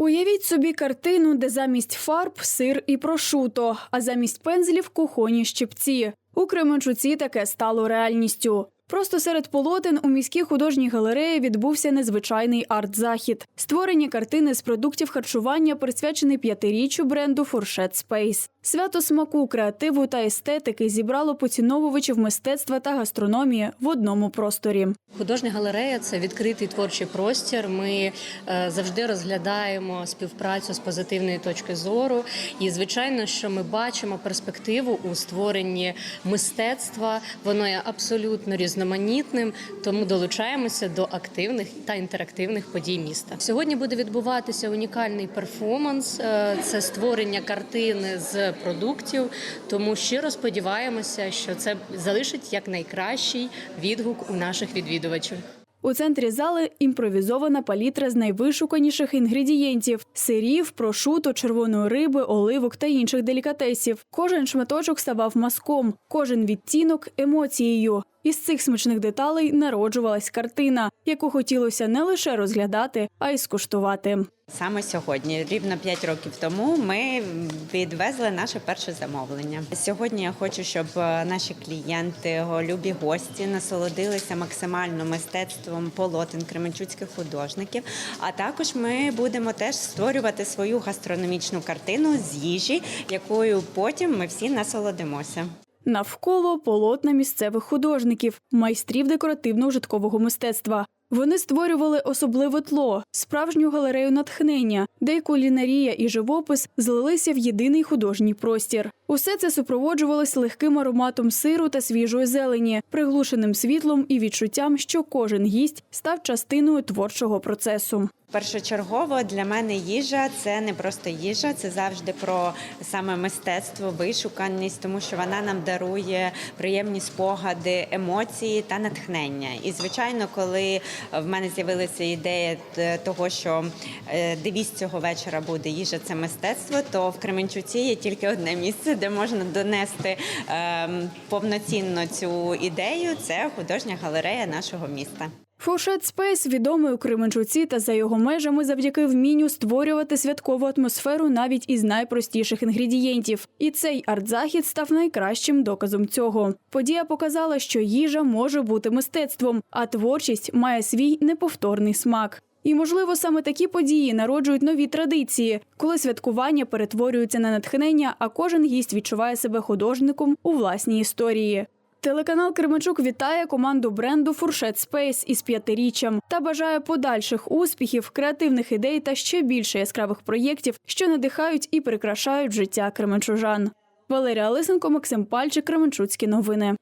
Уявіть собі картину, де замість фарб сир і прошуто, а замість пензлів кухонні щипці. У Кременчуці таке стало реальністю. Просто серед полотен у міській художній галереї відбувся незвичайний арт-захід. Створення картини з продуктів харчування присвячений п'ятиріччю бренду Фуршет Спейс. Свято смаку, креативу та естетики зібрало поціновувачів мистецтва та гастрономії в одному просторі. Художня галерея це відкритий творчий простір. Ми е, завжди розглядаємо співпрацю з позитивної точки зору. І звичайно, що ми бачимо перспективу у створенні мистецтва. Воно є абсолютно різноманітним, тому долучаємося до активних та інтерактивних подій міста. Сьогодні буде відбуватися унікальний перформанс. е, Це створення картини з продуктів. Тому щиро сподіваємося, що це залишить як найкращий відгук у наших відвідувачів. У центрі зали імпровізована палітра з найвишуканіших інгредієнтів: сирів, прошуто, червоної риби, оливок та інших делікатесів. Кожен шматочок ставав маском, кожен відтінок емоцією. Із цих смачних деталей народжувалась картина, яку хотілося не лише розглядати, а й скуштувати. Саме сьогодні, рівно 5 років тому, ми відвезли наше перше замовлення. Сьогодні я хочу, щоб е, наші клієнти, любі гості насолодилися максимально мистецтвом полотен кременчуцьких художників. А також ми будемо теж створювати свою гастрономічну картину з їжі, якою потім ми всі насолодимося. Навколо полотна місцевих художників, майстрів декоративно-ужиткового мистецтва. Вони створювали особливе тло, справжню галерею натхнення, де кулінарія і живопис злилися в єдиний художній простір. Усе це супроводжувалось легким ароматом сиру та свіжої зелені, приглушеним світлом і відчуттям, що кожен гість став частиною творчого процесу. Першочергово для мене їжа це не просто їжа, це завжди про саме мистецтво, вишуканість, тому що вона нам дарує приємні спогади, емоції та натхнення. І звичайно, коли в мене з'явилася ідея того, що е, девіз цього вечора буде їжа це мистецтво, то в Кременчуці є тільки одне місце, де можна донести ем, повноцінно цю ідею. Це художня галерея нашого міста. Фуршет Спейс відомий у Кременчуці та за його межами завдяки вмінню створювати святкову атмосферу навіть із найпростіших інгредієнтів. І цей арт-захід став найкращим доказом цього. Подія показала, що їжа може бути мистецтвом, а творчість має свій неповторний смак. І, можливо, саме такі події народжують нові традиції, коли святкування перетворюються на натхнення, а кожен гість відчуває себе художником у власній історії. Телеканал Кременчук вітає команду бренду Фуршет Спейс із п'ятиріччям та бажає подальших успіхів, креативних ідей та ще більше яскравих проєктів, що надихають і прикрашають життя кременчужан. Валерія Лисенко, Максим Пальчик, Кременчуцькі новини.